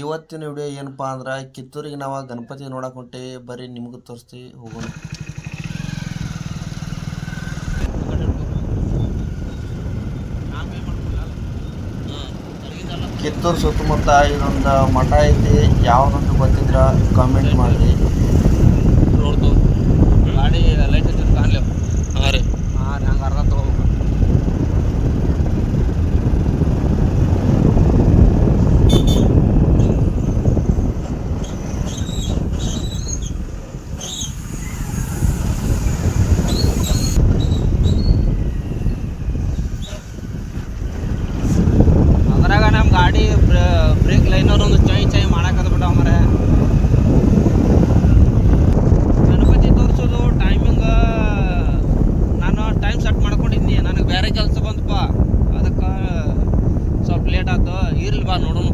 ಇವತ್ತಿನ ವಿಡಿಯೋ ಏನಪ್ಪ ಅಂದ್ರೆ, ಕಿತ್ತೂರಿಗೆ ನಾವು ಗಣಪತಿ ನೋಡಕ್ಕೆ ಹೊಂಟೇವಿ, ಬರೀ ನಿಮಗೂ ತೋರಿಸ್ತೀವಿ ಹೋಗೋಣ. ಕಿತ್ತೂರು ಸುತ್ತಮುತ್ತ ಇದೊಂದು ಮಠ ಐತಿ ಯಾವುದಂತ ಗೊತ್ತಿದ್ರ ಕಾಮೆಂಟ್ ಮಾಡಿ. ಗಾಡಿ ಲೈಟ್ ಹಚ್ಚಿದ್ ಕಾಣ್ಲಿ ಹಾಂ ರೀ ಹಾಂ ರೀ ಹಂಗೆ ಅರ್ಧ ತೊಗೋಬೇಕು ಅದ್ರಾಗ ನಮ್ಮ ಗಾಡಿ ಬ್ರೇಕ್ ಲೈನರ್ ಒಂದು ಚೈ ಚೈ ಮಾಡಾಕತ್ತ ಬಿಟ್ಟ ಮರೆ ಗಣಪತಿ ತೋರಿಸೋದು ಟೈಮಿಂಗ್ ನಾನು ಟೈಮ್ ಸೆಟ್ ಮಾಡ್ಕೊಂಡಿದ್ನಿ ನನಗೆ ಬೇರೆ ಕೆಲಸ ಬಂತಪ್ಪ ಅದಕ್ಕೆ ಸ್ವಲ್ಪ ಲೇಟ್ ಆಯ್ತು ಇರ್ಲಿ ಬಾ ನೋಡೋಣ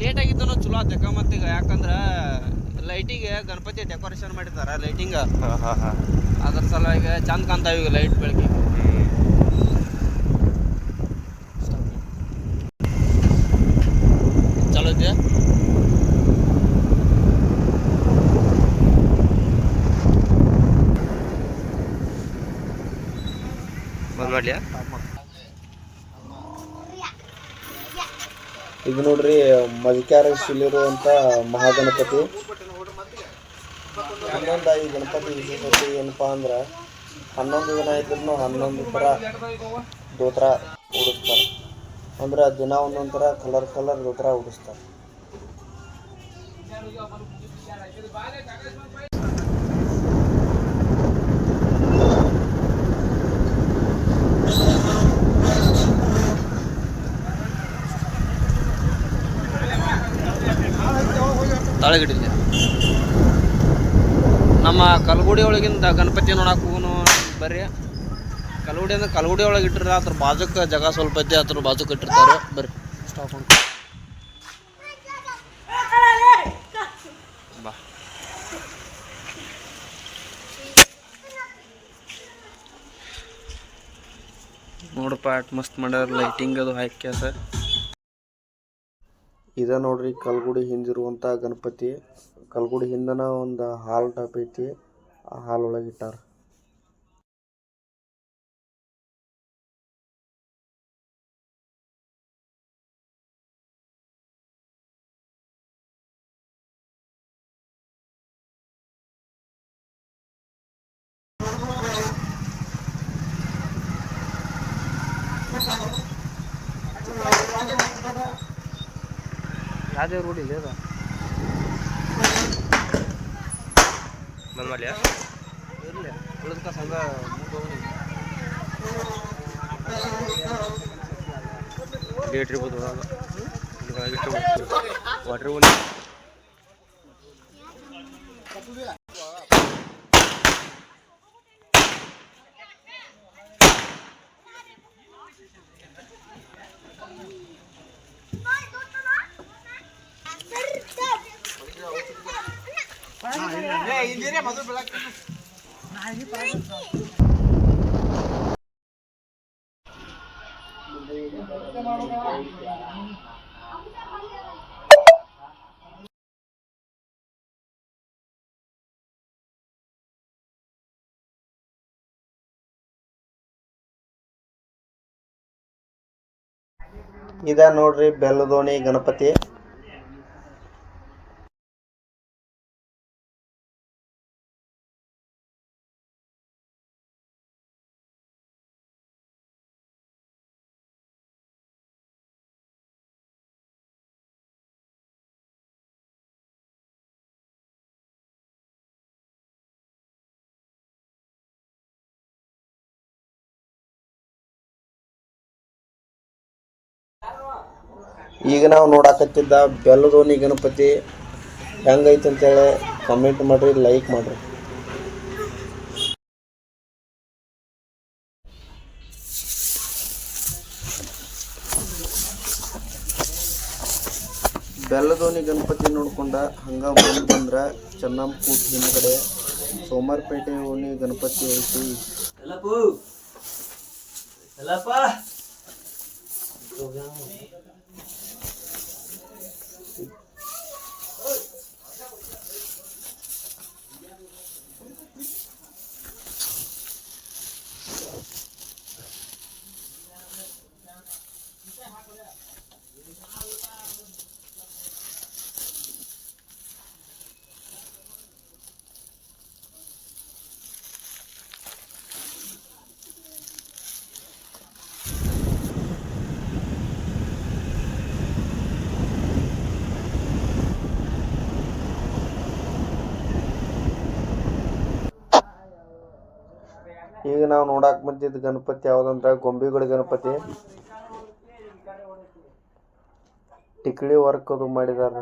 ಲೇಟ್ ಆಗಿದ್ದು ಚಲೋ ಆತಕ್ಕ ಮತ್ತೀಗ ಯಾಕಂದ್ರೆ ಲೈಟಿಗೆ ಗಣಪತಿ ಡೆಕೋರೇಷನ್ ಮಾಡಿದ್ದಾರೆ ಲೈಟಿಂಗ್ ಹಾಂ ಹಾಂ ಹಾಂ ಅದ್ರ ಸಲುವಾಗಿ ಈಗ ಲೈಟ್ ಬೆಳಕಿ ಚಲೋ ಇದೆಯಾ? ಬಂದ್ ಮಾಡ್ಲಿಯಾ? ಇದು ನೋಡ್ರಿ ಮಜಕ್ಯಾರ ಶಿಲಿರುವಂಥ ಮಹಾಗಣಪತಿ. ಇನ್ನೊಂದಾಗಿ ಈ ಗಣಪತಿ ವಿಶೇಷತೆ ಏನಪ್ಪಾ ಅಂದ್ರೆ ಹನ್ನೊಂದು ದಿನ ಇದ್ರೂ ಹನ್ನೊಂದು ಥರ ದೋತ್ರ ಉಡಿಸ್ತಾರೆ. ಅಂದ್ರೆ ದಿನ ಒಂದೊಂದು ಥರ ಕಲರ್ ಕಲರ್ ದೋತ್ರ ಉಡಿಸ್ತಾರೆ. ತಾಳಗಿಟ್ಟಿದ್ದೆ. ನಮ್ಮ ಕಲ್ಗುಡಿ ಒಳಗಿಂದ ಗಣಪತಿ ನೋಡಕ್ಕೆ ಬರ್ರಿ. ಕಲ್ಗುಡಿ ಅಂದ್ರೆ ಕಲ್ಗುಡಿ ಒಳಗೆ ಇಟ್ಟಿರ ಅದ್ರ ಬಾಜುಕ್ಕೆ ಜಾಗ ಸ್ವಲ್ಪ ಐತಿ ಅದ್ರ ಬಾಜುಕ್ಕೆ ಇಟ್ಟಿರ್ತಾರೆ. ಬರ್ರಿ. ಸ್ಟಾಪ್ ಅಂತ ಬಾ. ನೋಡ್ರಪ್ಪ ಅಟ್ ಮಸ್ತ್ ಮಾಡ್ಯಾರ ಲೈಟಿಂಗ್ ಅದು ಹಾಕ್ಯಾಸ ಸರ್ ಇದ ನೋಡ್ರಿ ಕಲ್ಗುಡಿ ಹಿಂದಿರುವಂತ ಗಣಪತಿ. ಕಲ್ಗುಡಿ ಹಿಂದನ ಒಂದು ಹಾಲ್ ಟೈಪ್ ಐತಿ. ಆ ಹಾಲ್ ಒಳಗೆ ಇಟ್ಟಾರ. ಯಾವ್ದೇ ರೋಡ್ ಇದೆ. ಅದು ಬಂದ್ ಮಾಡ್ಲಿಯಾ ಇರಲಿ ಉಳಿದ್ಕ ಸಂಘ ಗೇಟ್ ಇರ್ಬೋದು ಒಳಗೆ ಒಳಗೆ. ಇದ ನೋಡ್ರಿ ಬೆಲ್ಲದೋಣಿ ಗಣಪತಿ. ಈಗ ನಾವು ನೋಡಾಕತ್ತಿದ್ದ ಬೆಲ್ಲದೋನಿ ಗಣಪತಿ ಹೆಂಗೈತೆ ಅಂತೇಳಿ ಕಮೆಂಟ್ ಮಾಡ್ರಿ ಲೈಕ್ ಮಾಡ್ರಿ. ಬೆಲ್ಲದೋನಿ ಗಣಪತಿ ನೋಡ್ಕೊಂಡ ಹಂಗ ಮುಂದೆ ಬಂದ್ರೆ ಚೆನ್ನಂಪೂಟ್ ಹಿಂದ್ಗಡೆ ಸೋಮಾರ್ಪೇಟೆ ಓಣಿ ಗಣಪತಿ ಐತಿ. ಎಲ್ಲಪ್ಪು. ನಾವು ನೋಡಾಕ್ ಬಂದಿದ್ದ ಗಣಪತಿ ಯಾವುದಂದ್ರ ಗೊಂಬೆಗಳ ಗಣಪತಿ. ಟಿಕ್ಳಿ ವರ್ಕ್ ಅದು ಮಾಡಿದಾರ.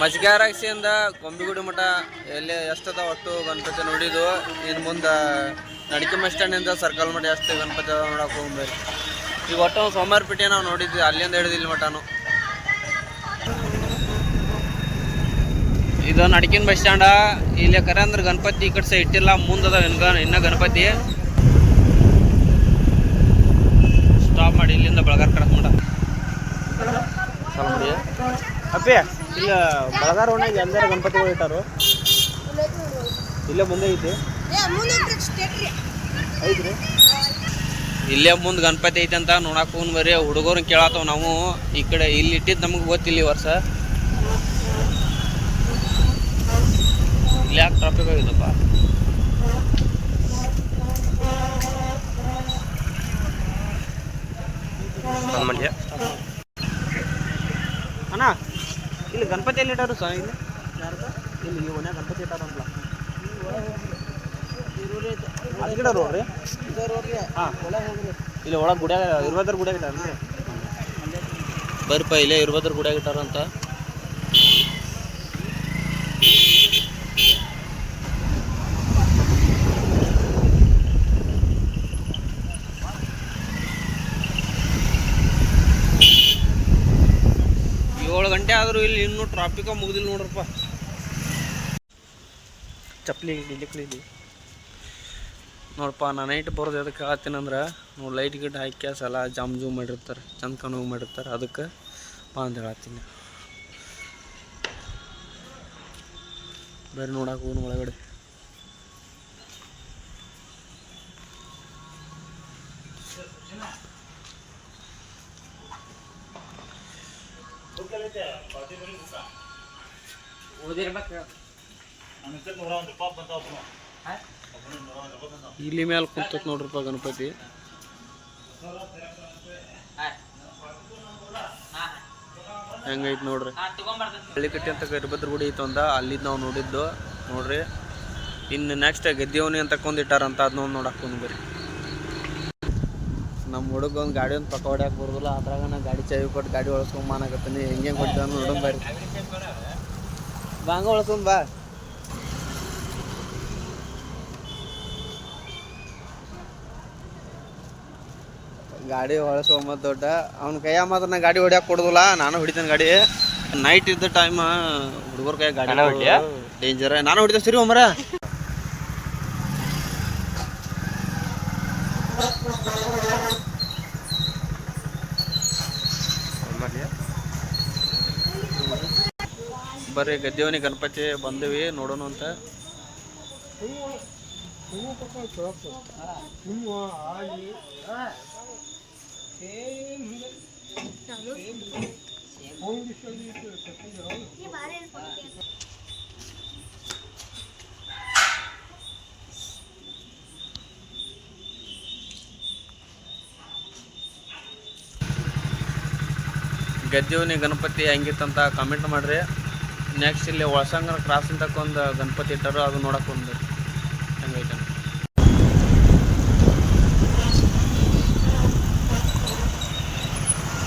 ಮಜ್ಗಾರಾಕ್ಷಿಯಿಂದ ಗೊಂಬಿಗುಡಿ ಮಠ ಎಲ್ಲಿ ಎಷ್ಟದ ಒಟ್ಟು ಗಣಪತಿ ನೋಡಿದ್ವು ಇನ್ನು ಮುಂದೆ ನಡಿಕೆ ಸ್ಟ್ಯಾಂಡಿಂದ ಸರ್ಕಲ್ ಮಠ ಎಷ್ಟು ಗಣಪತಿ ಅದ ನೋಡಕ್ಕೆ ಹೋಗ್ಬೇಕು ಈಗ ಒಟ್ಟು ಸೋಮವಾರಪೇಟೆ ನಾವು ನೋಡಿದ್ವಿ, ಅಲ್ಲಿಂದ ಹಿಡಿದು ಇಲ್ಲಿ ಮಠನು. ಇದು ನಡಕಿನ ಬಸ್ ಸ್ಟ್ಯಾಂಡ, ಇಲ್ಲಿ ಕರೆ ಅಂದ್ರೆ ಗಣಪತಿ ಈ ಕಡೆ ಇಟ್ಟಿಲ್ಲ ಮುಂದದ ಇನ್ನ ಗಣಪತಿ. ಸ್ಟಾಪ್ ಮಾಡಿ ಇಲ್ಲಿಂದ ಬೆಳಗಾರ್ ಕಡೆ ಮಾಡಿ ಅಪ್ಪಿ. ಇಲ್ಲ ಬೆಳಗಾರ ಓಣಾಗ ಎಲ್ಲರ ಗಣಪತಿಗಳು ಇಟ್ಟಾರು. ಇಲ್ಲೇ ಮುಂದೆ ಐತಿ. ಐತ್ರಿ. ಇಲ್ಲೇ ಮುಂದೆ ಗಣಪತಿ ಐತಿ ಅಂತ ನೋಡಕ್ ಹೋಗ್ ಬರೀ ಹುಡುಗರು ಕೇಳತ್ತವ ನಾವು. ಈ ಕಡೆ ಇಲ್ಲಿ ಇಟ್ಟಿದ್ದು ನಮಗೆ ಗೊತ್ತಿಲ್ಲ ಈ ವರ್ಷ. ಇಲ್ಲಿ ಯಾಕೆ ಟ್ರಾಫಿಕ್ ಆಗಿದಪ್ಪ? ಮಂಡ್ಯ ಇಲ್ಲಿ ಗಣಪತಿ ಎಲ್ಲಿ ಇಡೋರು ಸರ್ ಇಲ್ಲಿ? ಇಲ್ಲಿ ನೀವು ಓಣ್ಯಾಗ ಗಣಪತಿ ಇಟ್ಟಾರಂತಲ್ಲ. ಅಲ್ಲಿ ಗಿಡ ರೋಡ್ ರೀ? ಹಾಂ. ಇಲ್ಲಿ ಒಳಗೆ ಗುಡಿಯಾಗ ಇರ್ಬದ್ರ ಗುಡಿಯಾಗ ಬರ್ಪ ಬರ್ರಿಪ್ಪ ಇಲ್ಲೇ ಇರ್ಬದ್ರ ಗುಡಿಯಾಗ ಇಟ್ಟಾರಂತ. ಆದರೂ ಇಲ್ಲಿ ಇನ್ನೂ ಟ್ರಾಫಿಕ ಮುಗಿದಿಲ್ಲ ನೋಡ್ರಪ್ಪ. ಚಪ್ಪಲಿ ಇಲ್ಲಿ ನೋಡಪ್ಪ ನಾ ನೈಟ್ ಬರೋದು ಎದಕ್ಕೆ ಆತೀನಂದ್ರೆ ನೋಡಿ ಲೈಟ್ ಗಿಟ್ ಹಾಕಿ ಸಲ ಜಾಮ್ ಜೂಮ್ ಮಾಡಿರ್ತಾರೆ, ಚಂದ ಕಣ್ಣು ಮಾಡಿರ್ತಾರೆ, ಅದಕ್ಕೆ ಬಾ ಅಂತ ಹೇಳತ್ತೀನಿ ಬೇರೆ ನೋಡಕ್ಕೆ ಹೋಗೋಣ ಒಳಗಡೆ. ಇಲ್ಲಿ ಮೇಲೆ ಕುಂತತ್ ನೋಡ್ರಪ್ಪ ಗಣಪತಿ. ಹೆಂಗೈತೆ ನೋಡ್ರಿ. ಹಳ್ಳಿಕಟ್ಟಿ ಅಂತ ಗರ್ಭದ್ರ ಗುಡಿ ಐತೆ ಒಂದ ಅಲ್ಲಿ ನಾವು ನೋಡಿದ್ದು. ನೋಡ್ರಿ. ಇನ್ನು ನೆಕ್ಸ್ಟ್ ಗೆದ್ದೆವನಿ ಅಂತ ಕೊಂದಿಟ್ಟಾರಂತ ಅದನ್ನ ನೋಡಕ್ ಬಂದು ಬರ್ರಿ. ನಮ್ಮ ಹುಡುಗ ಒಂದು ಗಾಡಿ ಒಂದು ಪಕ್ಕ ಹೊಡ್ಯಾಕ ಬರೋದಿಲ್ಲ ಅದ್ರಾಗ ನಾ ಗಾಡಿ ಚಾವಿ ಕೊಟ್ಟು ಗಾಡಿ ಒಳಸ್ಕೊಂಡ್ ಮಾನಾಕತ್ತೀನಿ. ಹೆಂಗೆ ಕೊಡ್ತಾನ ನೋಡೋಣ ಬರ್ರಿ. ಬಾ ಹಂಗ ಒಳಸ್ಕೊಂಡ್ ಬಾ ಗಾಡಿ ಹೊಳಸೋಂಬ ದೊಡ್ಡ. ಅವ್ನ ಕೈಯ ಮಾತ್ರ ನಾ ಗಾಡಿ ಹೊಡ್ಯಾಕ ಕೊಡುದಿಲ್ಲ ನಾನು ಹೊಡಿತೇನೆ ಗಾಡಿ. ನೈಟ್ ಇದ್ದ ಟೈಮ್ ಹುಡುಗರ ಕೈ ಗಾಡಿ? ಡೇಂಜರ್ ನಾನು ಹೊಡಿತೇನೆ ಸರಿ ಒಮ್ಮರ? ಬರ್ರಿ ಗದ್ದೆವನಿ ಗಣಪತಿ ಬಂದಿವಿ ನೋಡೋಣ ಅಂತ. ಗದ್ದೆವನಿ ಗಣಪತಿ ಹೆಂಗಿತ್ತಂತ ಕಮೆಂಟ್ ಮಾಡ್ರಿ. ನೆಕ್ಸ್ಟ್ ಇಲ್ಲಿ ಒಳಸಂಗನ ಕ್ರಾಸ್ ಅಂತ ಒಂದು ಗಣಪತಿ ಇಟ್ಟಾರು ಅದು ನೋಡಕ್ ಒಂದು ಹಂಗೈತೆ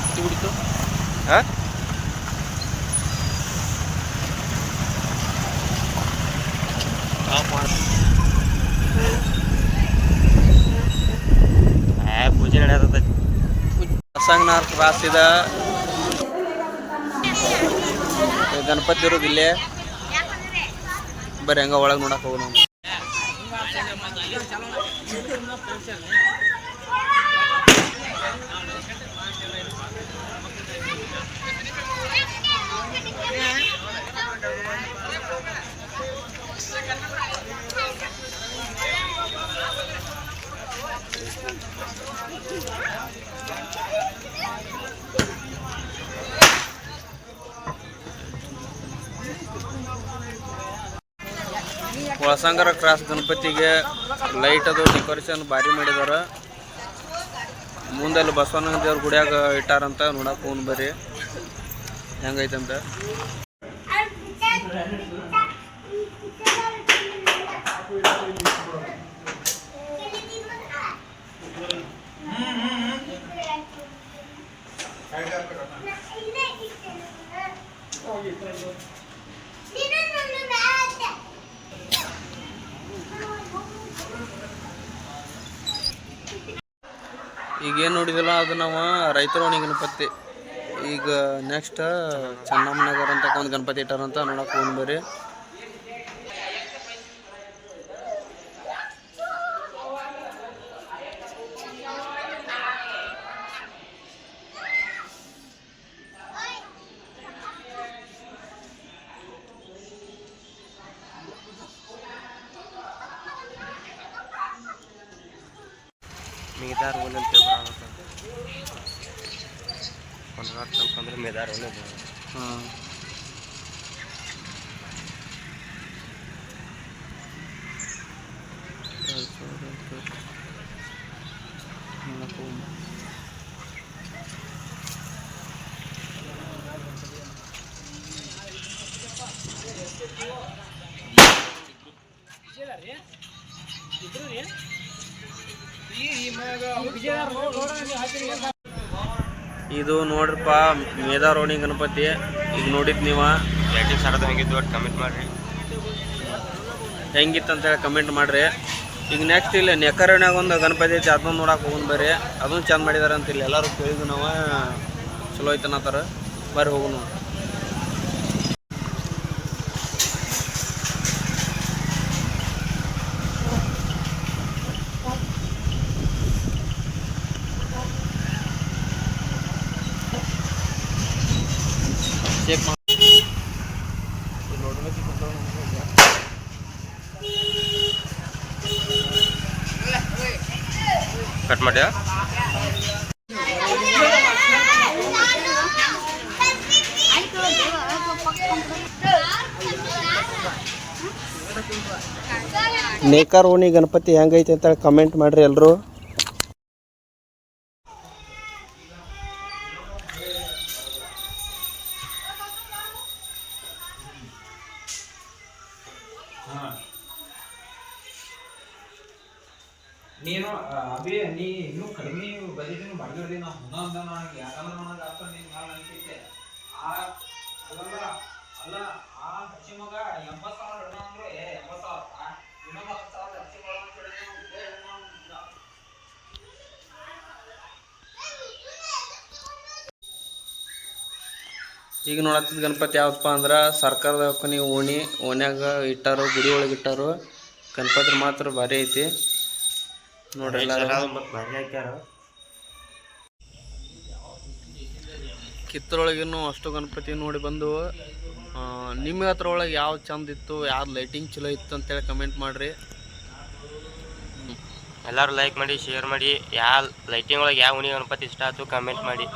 ಎತ್ತಿ ಬಿಡ್ತು. ಹಾಂ? ಪೂಜೆ ನಡೆಯದ ಹೊಸಂಗನ ಕ್ರಾಸ್ ಇದೆ. ಗಣಪತಿ ಇರೋದು ಇಲ್ಲೇ. ಬರ್ರಿ ಹಂಗ ಒಳಗೆ ನೋಡಕ್ ಹೋಗೋಣ ಒಳಸಂಗರ ಕ್ರಾಸ್ ಗಣಪತಿಗೆ ಲೈಟ್ ಅದು ಡೆಕೋರೇಷನ್ ಭಾರಿ ಮಾಡಿದಾರ. ಮುಂದಲ್ಲಿ ಬಸವನ ದೇವ್ರ ಗುಡಿಯಾಗ ಇಟ್ಟಾರಂತ ನೋಡಕ್ ಹೋಗ್ ಬರ್ರಿ ಹೆಂಗೈತಂತ? ಈಗ ಏನು ನೋಡಿದಿಲ್ಲ ಅದು ನಾವು ರೈತರೋಣಿ ಗಣಪತಿ. ಈಗ ನೆಕ್ಸ್ಟ್ ಚೆನ್ನಮ್ಮನಗರ ಅಂತ ಒಂದು ಗಣಪತಿ ಇಟ್ಟಾರಂತ ನೋಡಕ್ ಹೋಗ್ ಮೇದಾರ್ ಓನ್ ಅಂತ ಬರಾಗುತ್ತೆ ಹೊರಗಾಟ ಚೌಕಂದ್ರೆ ಮೇದಾರ್ ಓನ್ ಹಾಂ ಇದು ನೋಡ್ರಪ್ಪ ಮೇದಾ ರೋಡಿ ಗಣಪತಿ. ಈಗ ನೋಡಿದ್ ನೀವೇ. ಲೈಟಿಂಗ್ ಸರದ ಹೆಂಗಿದ್ದು ಒಟ್ಟು ಕಮೆಂಟ್ ಮಾಡ್ರಿ ಹೆಂಗಿತ್ತು ಅಂತ ಹೇಳಿ ಕಮೆಂಟ್ ಮಾಡ್ರಿ. ಈಗ ನೆಕ್ಸ್ಟ್ ಇಲ್ಲಿ ನೆಕರಣ್ಯಾಗ ಒಂದು ಗಣಪತಿ ಐತಿ, ಅದನ್ನ ನೋಡಕ್ಕೆ ಹೋಗೋಣ ಬರ್ರಿ. ಅದನ್ನು ಚೆಂದ ಮಾಡಿದಾರೆ ಅಂತ ಇಲ್ಲಿ ಎಲ್ಲರೂ ಕೇಳಿದ್ವಿ ನಾವು. ಚಲೋ ಐತೆ ಅನ್ನತ್ತಾರ ಬರ್ರಿ ಹೋಗೋಣ ಚೆಕ್ ಮಾಡಿ ಕಟ್ ಮಾಡ್ಯಾ? ನೇಕಾರ ಓಣಿ ಗಣಪತಿ ಹೆಂಗೈತೆ ಅಂತ ಕಮೆಂಟ್ ಮಾಡ್ರಿ ಎಲ್ಲರೂ ನೀನು ಅಭಿ, ನೀ ಇನ್ನೂ ಕಡಿಮೆ ಬಜೆಟ್ ಮಾಡಿದ್ರಿ ಹುನ ಅಂದ ನನಗೆ ಯಾಕಂದ್ರೆ ನನಗೆ ಅರ್ಥ ನೀನು ಮ್ಯಾಲ ನಂಬಿಕೆ ಆ, ಅಲ್ಲಲ್ಲ, ಅಲ್ಲ, ಆ ಹಚ್ಚಿ ಮಗ ಎಂಬತ್ತು ಸಾವಿರ ಹಿಡ್ದ ಅಂದ್ರೆ ಏ ಎಂಬತ್ತು ಸಾವಿರ ಇನ್ನೊಂದು ಹತ್ತು ಸಾವಿರ ಹಚ್ಚಿ. ಈಗ ನೋಡತ್ತಿದ್ದ ಗಣಪತಿ ಯಾವ್ದಪ್ಪ ಅಂದ್ರೆ ಸರ್ಕಾರದ ಕೊನೆ ಓಣಿ, ಓಣ್ಯಾಗ ಇಟ್ಟಾರು, ಗುಡಿ ಒಳಗೆ ಇಟ್ಟಾರು ಗಣಪತಿ ಮಾತ್ರ ಭಾರಿ ಐತಿ. ನೋಡ್ರಿ ಮತ್ತೆ ಹಾಕ್ಯಾರ. ಕಿತ್ತರೊಳಗಿನ್ನು ಅಷ್ಟು ಗಣಪತಿ ನೋಡಿ ಬಂದು ನಿಮ್ಮ ಹತ್ರ ಒಳಗೆ ಯಾವ್ದು ಚಂದ ಇತ್ತು ಯಾವ್ದು ಲೈಟಿಂಗ್ ಚಲೋ ಇತ್ತು ಅಂತೇಳಿ ಕಮೆಂಟ್ ಮಾಡ್ರಿ. ಎಲ್ಲರೂ ಲೈಕ್ ಮಾಡಿ ಶೇರ್ ಮಾಡಿ ಯಾವ ಲೈಟಿಂಗ್ ಒಳಗೆ ಯಾವ ಉಣಿ ಗಣಪತಿ ಇಷ್ಟ ಆಯ್ತು ಕಮೆಂಟ್ ಮಾಡಿ.